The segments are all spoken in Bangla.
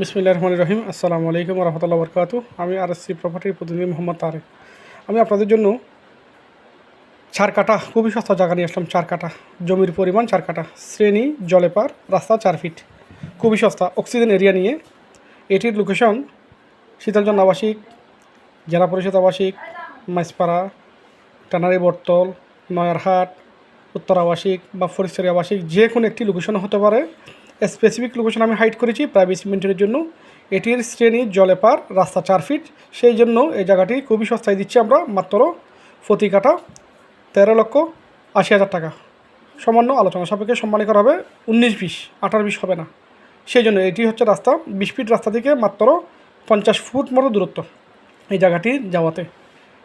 বিসমিল্লাহ রহমান রহিম আসসালামু আলাইকুম রহমতুল্লাহ বরকাত আমি আর এস সি প্রপার্টির প্রতিনিধি মোহাম্মদ তারেক। আমি আপনাদের জন্য চার কাটা খুবই সস্তা জায়গা নিয়ে আসলাম, চার কাটা জমির পরিমাণ চার কাটা শ্রেণি জলেপার রাস্তা চার ফিট। খুবই সস্তা। অক্সিজেন এরিয়া নিয়ে এটির লোকেশন শীতলচন্দ আবাসিক জেলা পরিষদ আবাসিক, মাইসপাড়া টানারি বটতল, নয়ারহাট উত্তর আবাসিক বা ফরিস্তারি আবাসিক যে কোনো একটি লোকেশন হতে পারে। স্পেসিফিক লোকেশন আমি হাইড করেছি প্রাইভেসি মেনটেনের জন্য। এটির শ্রেণি জলে পার রাস্তা চার ফিট সেই জন্য এই জায়গাটি খুবই সস্তায় দিচ্ছি আমরা, মাত্র প্রতি কাটা তেরো লক্ষ আশি হাজার টাকা। সামান্য আলোচনা সাপেক্ষে সম্মানী করা হবে, উনিশ বিশ, আঠারো বিশ হবে না। সেই জন্য এটি হচ্ছে রাস্তা, বিশ ফিট রাস্তা থেকে মাত্র পঞ্চাশ ফুট মতো দূরত্ব এই জায়গাটি যাওয়াতে।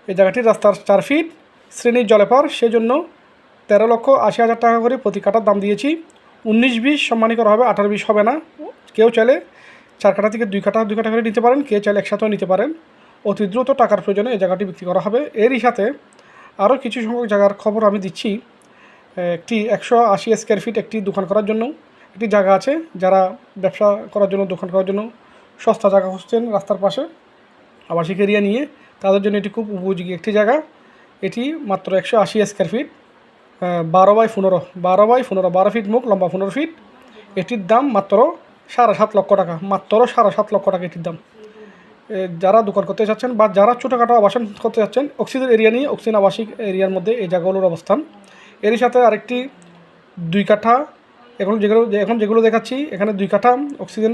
এই জায়গাটির রাস্তার চার ফিট শ্রেণির জলে পার সেজন্য তেরো লক্ষ আশি হাজার টাকা করে প্রতি কাটার দাম দিয়েছি। উনিশ বিশ সম্মানী করা হবে, আঠারো বিশ হবে না। কেউ চাইলে চার কাটা থেকে দুই কাটা দুই কাটা করে নিতে পারেন, কেউ চাইলে একসাথেও নিতে পারেন। অতি দ্রুত টাকার প্রয়োজনে এই জায়গাটি বিক্রি করা হবে। এরই সাথে আরও কিছু সংখ্যক জায়গার খবর আমি দিচ্ছি। একটি একশো আশি স্কোয়ার ফিট একটি দোকান করার জন্য একটি জায়গা আছে। যারা ব্যবসা করার জন্য, দোকান করার জন্য সস্তা জায়গা খুঁজছেন রাস্তার পাশে, আবাসিক এরিয়া নিয়ে, তাদের জন্য এটি খুব উপযোগী একটি জায়গা। এটি মাত্র একশো আশি স্কোয়ার ফিট বারো বাই পনেরো, বারো বাই পনেরো, বারো ফিট মুখ, লম্বা পনেরো ফিট। এটির দাম মাত্র সাড়ে সাত লক্ষ টাকা, মাত্র সাড়ে সাত লক্ষ টাকা এটির দাম। যারা দোকান করতে চাচ্ছেন বা যারা ছোটোখাটো আবাসন করতে চাচ্ছেন, অক্সিজেন এরিয়া নিয়ে, অক্সিজেন আবাসিক এরিয়ার মধ্যে এই জায়গাগুলোর অবস্থান। এরই সাথে আরেকটি দুই কাঠা, এখন যেগুলো এখন যেগুলো দেখাচ্ছি, এখানে দুই কাঠা অক্সিজেন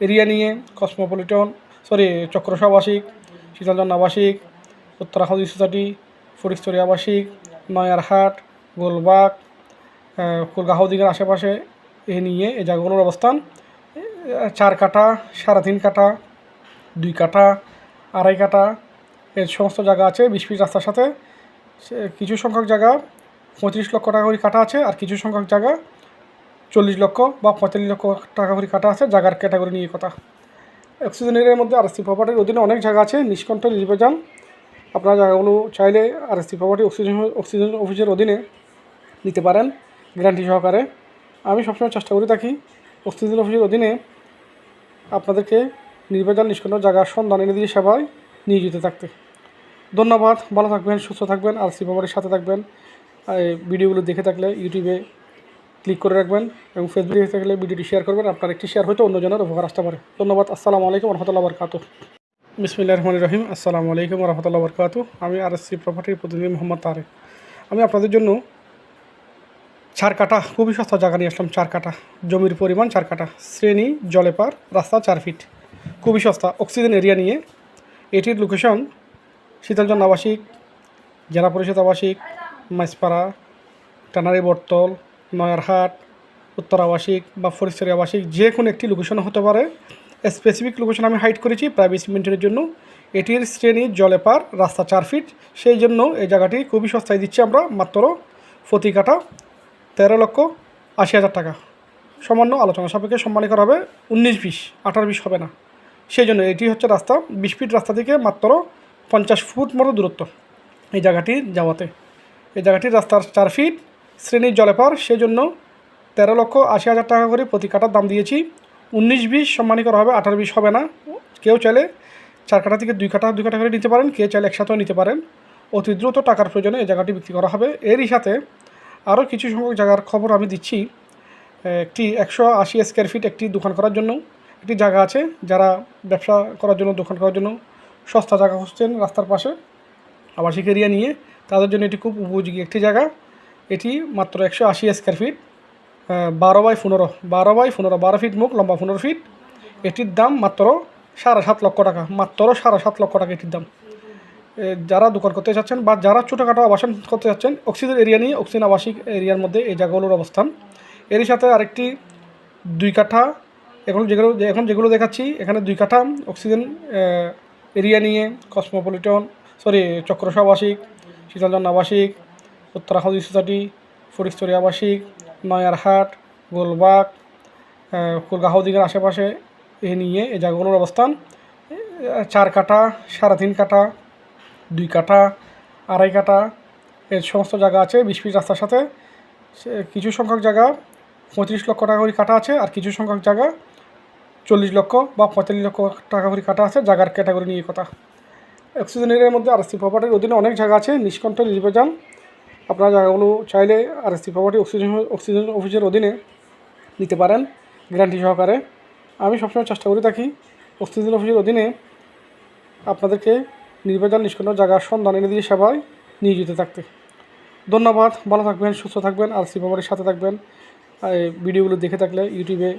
এরিয়া নিয়ে, কসমোপলিটন, সরি চক্রসা আবাসিক আবাসিক, উত্তরাখণ্ড সোসাইটি ফরিস্তরি আবাসিক নয়ারহাট, গোলবাগ কলকাহাউদিঘার আশেপাশে এ নিয়ে এই জায়গাগুলোর অবস্থান। চার কাঠা সাড়ে তিন কাঠা, দুই কাঠা, আড়াই কাঠা এর সমস্ত জায়গা আছে। বিশ ফিট রাস্তার সাথে কিছু সংখ্যক জায়গা পঁয়ত্রিশ লক্ষ টাকা করে কাটা আছে আর কিছু সংখ্যক জায়গা চল্লিশ লক্ষ বা পঁয়তাল্লিশ লক্ষ টাকা করে কাটা আছে জায়গার ক্যাটাগরি নিয়ে কথা। অক্সিজেন এরিয়ার মধ্যে আর এস প্রপার্টির অধীনে অনেক জায়গা আছে। নিষ্কণ্ঠ যান আপনারা জায়গাগুলো চাইলে R S property oxygen oxygen অফিসের অধীনে নিতে পারেন গ্যারান্টি সহকারে। আমি সবসময় চেষ্টা করে থাকি অক্সিজেন অফিসের অধীনে আপনাদেরকে নির্বাচন নিষ্কণ্ঠ জায়গার সন্ধান এনে দিয়ে সেবায় নিয়োজিত থাকতে। ধন্যবাদ, ভালো থাকবেন, সুস্থ থাকবেন আর সি প্রপার্টির সাথে থাকবেন। ভিডিওগুলো দেখে থাকলে ইউটিউবে ক্লিক করে রাখবেন এবং ফেসবুকে থাকলে ভিডিওটি শেয়ার করবেন। আপনার একটি শেয়ার হয়তো অন্যজনের উপকার আসতে পারে। ধন্যবাদ, আসসালামু আলাইকুম রহমতুল্লাহ বরকাত বিসমিল্লাহ রহমান রহিম। আসসালামু আলাইকুম রহমতুল্লাহ বরকাত আমি আর এস প্রপার্টির প্রতিনিধি মোহাম্মদ তারেক। আমি আপনাদের জন্য চার কাটা খুবই সস্তা জায়গা নিয়ে আসলাম, চার কাটা জমির পরিমাণ চার কাটা শ্রেণি জলেপার রাস্তা চার ফিট খুবই সস্তা। অক্সিজেন এরিয়া নিয়ে এটির লোকেশন শীতলচন্দ আবাসিক জেলা পরিষদ আবাসিক, মাইসপাড়া, টানারি বটতল, নয়ারহাট উত্তর আবাসিক বা ফরিস্তারি আবাসিক যে কোনো একটি লোকেশন হতে পারে। স্পেসিফিক লোকেশন আমি হাইড করেছি প্রাইভেসি মেনটেনের জন্য। এটির শ্রেণি জলে পার, রাস্তা চার ফিট সেই জন্য এই জায়গাটি খুবই সস্তায় দিচ্ছি আমরা, মাত্র প্রতি কাটা তেরো লক্ষ আশি হাজার টাকা। সামান্য আলোচনা সাপেক্ষে সম্মানী করা হবে, উনিশ বিশ, আঠারো বিশ হবে না। সেই জন্য এটি হচ্ছে রাস্তা, বিশ ফিট রাস্তা থেকে মাত্র পঞ্চাশ ফুট মতো দূরত্ব এই জায়গাটি যাওয়াতে। এই জায়গাটির রাস্তার চার ফিট শ্রেণির জলে পার। সেই জন্য তেরো লক্ষ আশি হাজার টাকা করে প্রতি কাটার দাম দিয়েছি। উনিশ বিশ সম্মানী করা হবে, আঠারো বিশ হবে না। কেউ চাইলে চার কাটা থেকে দুই কাটা দুই কাটা করে নিতে পারেন, কেউ চাইলে একসাথেও নিতে পারেন। অতি দ্রুত টাকার প্রয়োজনে এই জায়গাটি বিক্রি করা হবে। এরই সাথে আরও কিছু সংখ্যক জায়গার খবর আমি দিচ্ছি। একটি একশো আশি স্কোয়ার ফিট একটি দোকান করার জন্য একটি জায়গা আছে। যারা ব্যবসা করার জন্য, দোকান করার জন্য সস্তা জায়গা খুঁজছেন রাস্তার পাশে, আবাসিক এরিয়া নিয়ে, তাদের জন্য এটি খুব উপযোগী একটি জায়গা। এটি মাত্র একশো আশি স্কোয়ার ফিট বারো বাই পনেরো, বারো বাই পনেরো, বারো ফিট মুখ, লম্বা পনেরো ফিট। এটির দাম মাত্র সাড়ে সাত লক্ষ টাকা, মাত্র সাড়ে সাত লক্ষ টাকা এটির দাম। যারা দোকান করতে চাচ্ছেন বা যারা ছোটোখাটো আবাসন করতে চাচ্ছেন, অক্সিজেন এরিয়া নিয়ে অক্সিজেন আবাসিক এরিয়ার মধ্যে এই জায়গাগুলোর অবস্থান। এরই সাথে আরেকটি দুই কাঠা, এখন যেগুলো এখন যেগুলো দেখাচ্ছি, এখানে দুই কাঠা অক্সিজেন এরিয়া নিয়ে, কসমোপলিটন, সরি চক্রসা আবাসিক শীতলচন্দ আবাসিক উত্তরাখণ্ড সোসাইটি ফরিস্তরি আবাসিক নয়ারহাট গোলবাগ কলকাহাউদিঘার আশেপাশে এ নিয়ে এই জায়গাগুলোর অবস্থান। চার কাঠা, সাড়ে তিন কাঠা, দুই কাঠা, আড়াই কাঠা এর সমস্ত জায়গা আছে। বিশ ফিট রাস্তার সাথে কিছু সংখ্যক জায়গা পঁয়ত্রিশ লক্ষ টাকা করে কাটা আছে আর কিছু সংখ্যক জায়গা চল্লিশ লক্ষ বা পঁয়তাল্লিশ লক্ষ টাকা করে কাটা আছে জায়গার ক্যাটাগরি নিয়ে কথা। অক্সিজেন এরিয়ার মধ্যে আর সি প্রপার্টির অধীনে অনেক জায়গা আছে। নিষ্কণ্ঠ নির্বাচন আপনারা জায়গাগুলো চাইলে আর আরএসসি প্রপার্টি অক্সিজেন অক্সিজেন অফিসের অধীনে নিতে পারেন গ্যারান্টি সহকারে। আমি সবসময় চেষ্টা করে থাকি অক্সিজেন অফিসের অধীনে আপনাদেরকে নির্বাচন নিষ্কন্ন জায়গার সন্ধান এনে দিয়ে সেবায় নিয়োজিত থাকতে। ধন্যবাদ, ভালো থাকবেন, সুস্থ থাকবেন আর সি প্রপার্টির সাথে থাকবেন। ভিডিওগুলো দেখে থাকলে ইউটিউবে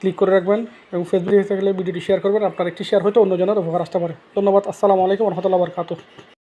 ক্লিক করে রাখবেন এবং ফেসবুকে থাকলে ভিডিওটি শেয়ার করবেন। আপনার একটি শেয়ার হয়তো অন্যজনের উপকার আসতে পারে। ধন্যবাদ, আসসালামু আলাইকুম, রহমতুল্লাহ বরকাত